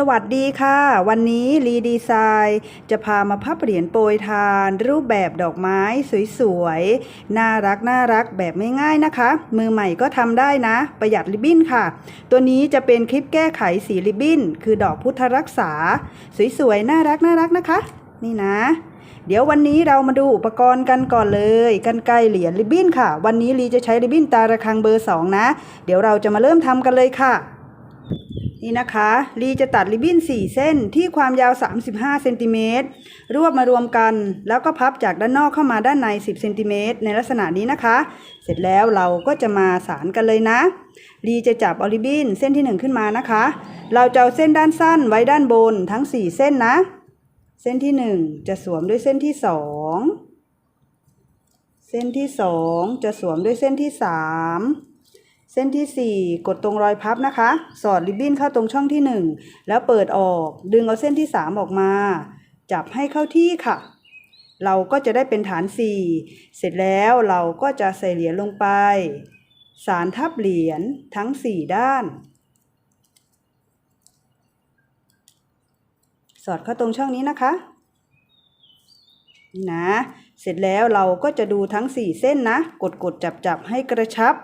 สวัสดีค่ะ วันนี้รีดีไซน์จะพามาพับเหรียญโปรยทาน รูปแบบดอกไม้สวยๆ น่ารักน่ารักแบบง่ายๆนะคะ มือใหม่ก็ทำได้นะ ประหยัดริบบิ้นค่ะ ตัวนี้จะเป็นคลิปแก้ไขสีริบบิ้น คือดอกพุทธรักษา สวยๆ น่ารักน่ารักนะคะ นี่นะเดี๋ยววันนี้เรามาดูอุปกรณ์กันก่อนเลยกันไกลเหรียญริบบิ้นค่ะ วันนี้ลีจะใช้ริบบิ้นตาระคังเบอร์สองนะ เดี๋ยวเราจะมาเริ่มทำกันเลยค่ะ นี่นะคะลีจะตัดริบบิ้น 4 เส้นที่ความยาว 35เซนติเมตรรวบมารวมกัน แล้วก็พับจากด้านนอกเข้ามาด้านใน 10เซนติเมตรในลักษณะนี้นะคะ เสร็จแล้วเราก็จะมาสารกันเลยนะลีจะจับเอริบบิ้นเส้นที่ 1 ขึ้นมานะคะ เราจะเอาเส้นด้านสั้นไว้ด้านบนทั้ง 4 เส้นนะ เส้นที่ 1 จะสวมด้วยเส้นที่ 2 เส้นที่ 2 จะสวมด้วยเส้นที่ 3 เส้นที่ 4 กดตรงรอยพับนะคะ สอดริบบิ้นเข้าตรงช่องที่ 1 แล้วเปิดออกดึงเอาเส้นที่ 3 ออกมา จับให้เข้าที่ค่ะ เราก็จะได้เป็นฐาน 4 เสร็จแล้วเราก็จะใส่เหรียญลงไป สารทับเหรียญทั้ง 4 ด้าน สอดเข้าตรงช่องนี้นะคะนี่นะ เสร็จแล้วเราก็จะดูทั้ง 4 เส้นนะ กดกดจับจับให้กระชับ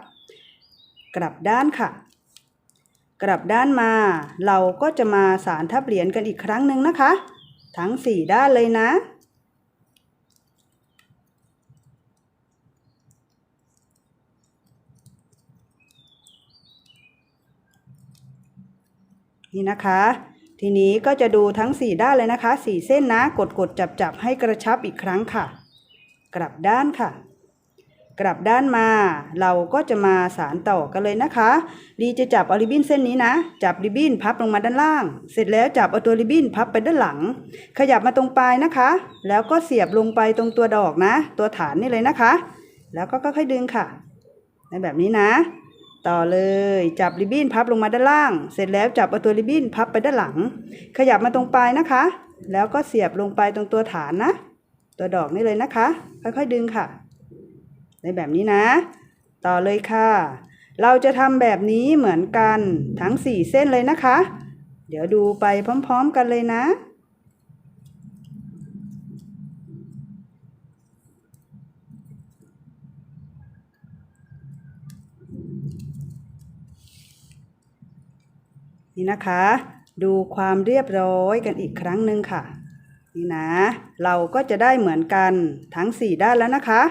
กลับด้านค่ะ กลับด้านมา เราก็จะมาสารทับเหรียญกันอีกครั้งหนึ่งนะคะ ทั้ง 4 ด้านเลยนะ นี่นะคะ ทีนี้ก็จะดูทั้ง 4 ด้านเลยนะคะ 4 เส้นนะ กดกดจับจับให้กระชับอีกครั้งค่ะ กลับด้านค่ะ กลับด้านมา เราก็จะมาสารต่อกันเลยนะคะดีจะจับเอาริบบิ้นเส้นนี้นะ จับริบบิ้นพับลงมาด้านล่าง เสร็จแล้วจับเอาตัวริบบิ้นพับไปด้านหลัง ขยับมาตรงปลายนะคะ แล้วก็เสียบลงไปตรงตัวดอกนะ ตัวฐานนี่เลยนะคะ แล้วก็ค่อยๆดึงค่ะ ในแบบนี้นะ ต่อเลยจับริบบิ้นพับลงมาด้านล่าง เสร็จแล้วจับเอาตัวริบบิ้นพับไปด้านหลัง ขยับมาตรงปลายนะคะ แล้วก็เสียบลงไปตรงตัวฐานนะ ตัวดอกนี่เลยนะคะ ค่อยๆดึงค่ะ ในแบบนี้นะ ต่อเลยค่ะ เราจะทำแบบนี้เหมือนกันทั้ง4เส้นเลยนะคะ เดี๋ยวดูไปพร้อมๆกันเลยนะนี่นะคะ ดูความเรียบร้อยกันอีกครั้งหนึ่งค่ะ นี่นะ เราก็จะได้เหมือนกันทั้ง 4 ด้านแล้วนะคะ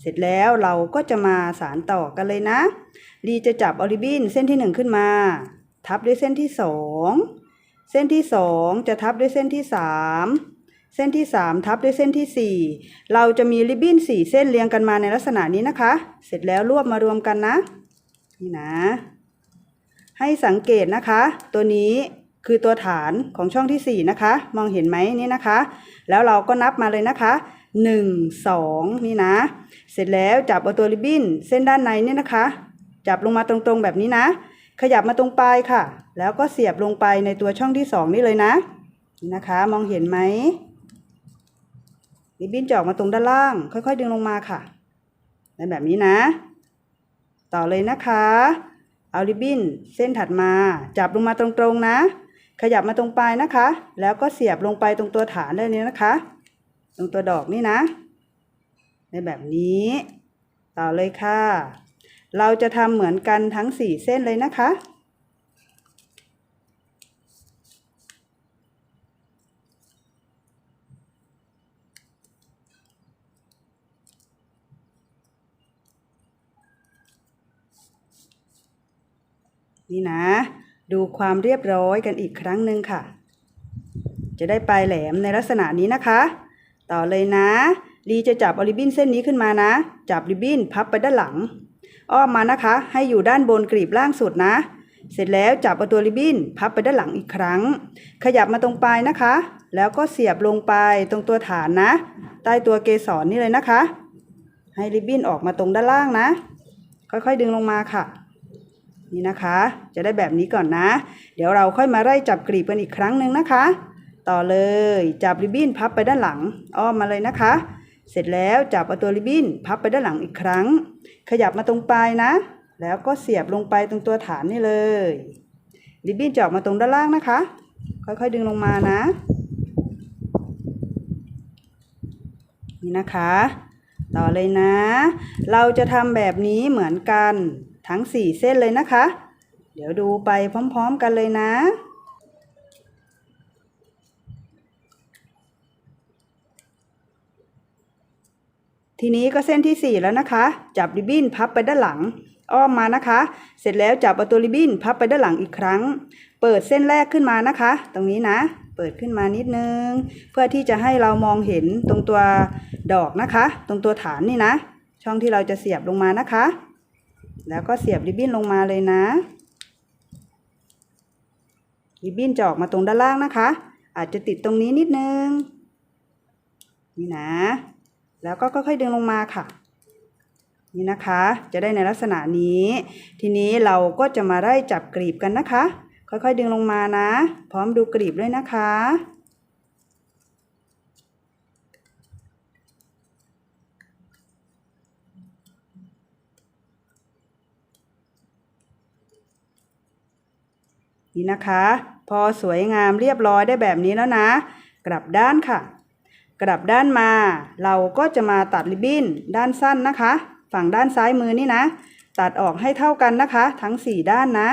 เสร็จแล้วเราก็จะมาสารต่อกันเลยนะลีจะจับออริบินเส้นที่ 1 ขึ้นมา ทับด้วยเส้นที่ 2 เส้นที่ 2 จะทับด้วยเส้นที่ 3 เส้นที่ 3 ทับด้วยเส้นที่ 4 เราจะมีริบบิ้น4 เส้นเรียงกันมาในลักษณะนี้นะคะ เสร็จแล้วรวบมารวมกันนะ นี่นะ ให้สังเกตนะคะ ตัวนี้คือตัวฐานของช่องที่ 4 นะคะ มองเห็นไหมนี่นะคะ แล้วเราก็นับมาเลยนะคะ 1 2 นี่นะ เสร็จแล้วจับเอาตัวริบบิ้นเส้นด้านในเนี่ยนะคะ จับลงมาตรงๆแบบนี้นะ ขยับมาตรงปลายค่ะ แล้วก็เสียบลงไปในตัวช่องที่ 2 นี่เลยนะนี่นะคะมองเห็นไหมริบบิ้นจะออกมาตรงด้านล่าง ค่อยๆ ดึงลงมาค่ะในแบบนี้นะ ต่อเลยนะคะ เอาริบบิ้นเส้นถัดมา จับลงมาตรงๆนะ ขยับมาตรงปลายนะคะ แล้วก็เสียบลงไปตรงตัวฐานเลยนี้นะคะ ตรงตัวดอกนี่นะ ในแบบนี้ ต่อเลยค่ะ เราจะทำเหมือนกันทั้ง4เส้นเลยนะคะนี่นะ ดูความเรียบร้อยกันอีกครั้งหนึ่งค่ะ จะได้ปลายแหลมในลักษณะนี้นะคะ ต่อเลยนะ ลีจะจับอริบบิ้นเส้นนี้ขึ้นมานะ จับริบบิ้นพับไปด้านหลัง อ้อมมานะคะ ให้อยู่ด้านบนกรีบล่างสุดนะ เสร็จแล้วจับเอาตัวริบบิ้นพับไปด้านหลังอีกครั้ง ขยับมาตรงปลายนะคะ แล้วก็เสียบลงไปตรงตัวฐานนะ ใต้ตัวเกสรนี่เลยนะคะ ให้ริบบิ้นออกมาตรงด้านล่างนะ ค่อยๆดึงลงมาค่ะนี่นะคะ จะได้แบบนี้ก่อนนะ เดี๋ยวเราค่อยมาไล่จับกรีบกันอีกครั้งหนึ่งนะคะ ต่อเลยจับริบบิ้นพับไปด้านหลัง อ้อมมาเลยนะคะ เสร็จแล้วจับเอาตัวริบบิ้นพับไปด้านหลังอีกครั้ง ขยับมาตรงปลายนะ แล้วก็เสียบลงไปตรงตัวฐานนี่เลยริบบิ้นจะออกมาตรงด้านล่างนะคะ ค่อยๆดึงลงมานะนี่นะคะ ต่อเลยนะ เราจะทำแบบนี้เหมือนกันทั้ง 4 เส้นเลยนะคะ เดี๋ยวดูไปพร้อม ๆ กันเลยนะ ทีนี้ก็เส้นที่ 4 แล้วนะคะ จับริบบิ้นพับไปด้านหลัง อ้อมมานะคะ เสร็จแล้วจับเอาตัวริบบิ้นพับไปด้านหลังอีกครั้ง เปิดเส้นแรกขึ้นมานะคะ ตรงนี้นะ เปิดขึ้นมานิดนึง เพื่อที่จะให้เรามองเห็นตรงตัวดอกนะคะ ตรงตัวฐานนี่นะ ช่องที่เราจะเสียบลงมานะคะ แล้วก็เสียบริบบิ้นลงมาเลยนะริบบิ้นจะออกมาตรงด้านล่างนะคะ อาจจะติดตรงนี้นิดนึง นี่นะ แล้วก็ค่อยๆดึงลงมาค่ะ นี่นะคะ จะได้ในลักษณะนี้ ทีนี้เราก็จะมาได้จับกรีบกันนะคะ ค่อยๆดึงลงมานะ พร้อมดูกรีบด้วยนะคะนี่นะคะ พอสวยงามเรียบร้อยได้แบบนี้แล้วนะ กลับด้านค่ะ กลับด้านมา เราก็จะมาตัดริบบิ้นด้านสั้นนะคะ ฝั่งด้านซ้ายมือนี่นะ ตัดออกให้เท่ากันนะคะ ทั้ง 4 ด้านนะ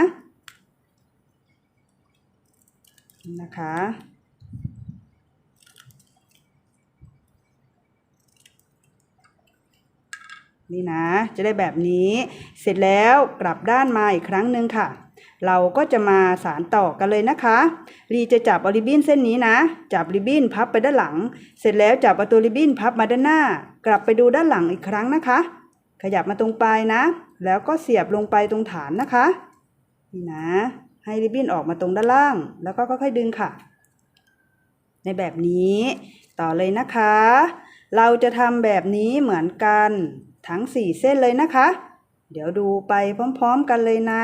นะคะ นี่นะ จะได้แบบนี้ เสร็จแล้วกลับด้านมาอีกครั้งหนึ่งค่ะ เราก็จะมาสารต่อกันเลยนะคะรีจะจับเอาริบบิ้นเส้นนี้นะ จับริบบิ้นพับไปด้านหลัง เสร็จแล้วจับเอาตัวริบบิ้นพับมาด้านหน้า กลับไปดูด้านหลังอีกครั้งนะคะ ขยับมาตรงปลายนะ แล้วก็เสียบลงไปตรงฐานนะคะนี่นะ ให้ริบบิ้นออกมาตรงด้านล่าง แล้วก็ค่อยๆดึงค่ะ ในแบบนี้ต่อเลยนะคะ เราจะทำแบบนี้เหมือนกันทั้ง 4 เส้นเลยนะคะ เดี๋ยวดูไปพร้อม ๆ กันเลยนะ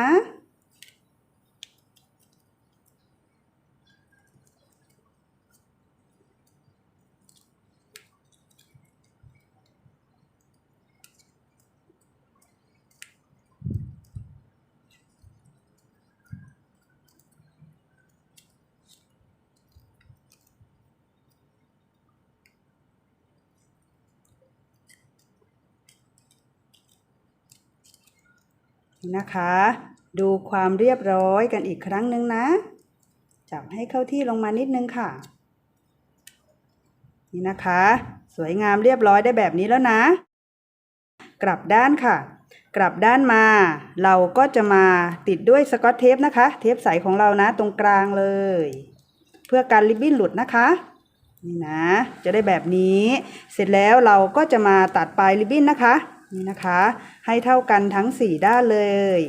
นะคะ ดูความเรียบร้อยกันอีกครั้งหนึ่งนะ จับให้เข้าที่ลงมานิดนึงค่ะ นี่นะคะ สวยงามเรียบร้อยได้แบบนี้แล้วนะ กลับด้านค่ะ กลับด้านมา เราก็จะมาติดด้วยสกอตเทปนะคะ เทปใสของเรานะตรงกลางเลย เพื่อการริบบิ้นหลุดนะคะนี่นะ จะได้แบบนี้ เสร็จแล้วเราก็จะมาตัดปลายริบบิ้นนะคะ นี่นะคะ ให้เท่ากันทั้ง 4 ด้านเลย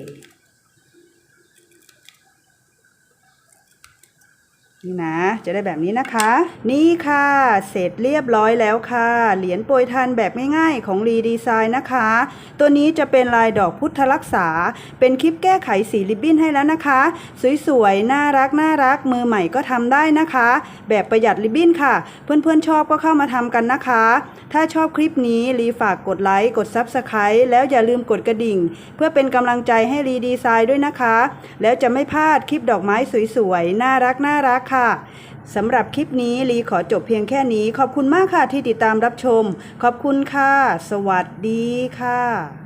นี่นะ จะได้แบบนี้นะคะ นี่ค่ะ เสร็จเรียบร้อยแล้วค่ะ เหรียญโปรยทานแบบง่ายๆของรีดีไซน์นะคะ ตัวนี้จะเป็นลายดอกพุทธรักษา เป็นคลิปแก้ไขสีริบบิ้นให้แล้วนะคะ สวยๆ น่ารักน่ารัก มือใหม่ก็ทำได้นะคะ แบบประหยัดริบบิ้นค่ะ เพื่อนๆชอบก็เข้ามาทำกันนะคะ ถ้าชอบคลิปนี้รีฝากกดไลค์กด Subscribe แล้วอย่าลืมกดกระดิ่ง เพื่อเป็นกำลังใจให้รีดีไซน์ด้วยนะคะ แล้วจะไม่พลาดคลิปดอกไม้สวยๆ น่ารักน่ารักค่ะสำหรับคลิปนี้ลีขอจบเพียงแค่นี้ ขอบคุณมากค่ะที่ติดตามรับชม ขอบคุณค่ะ สวัสดีค่ะ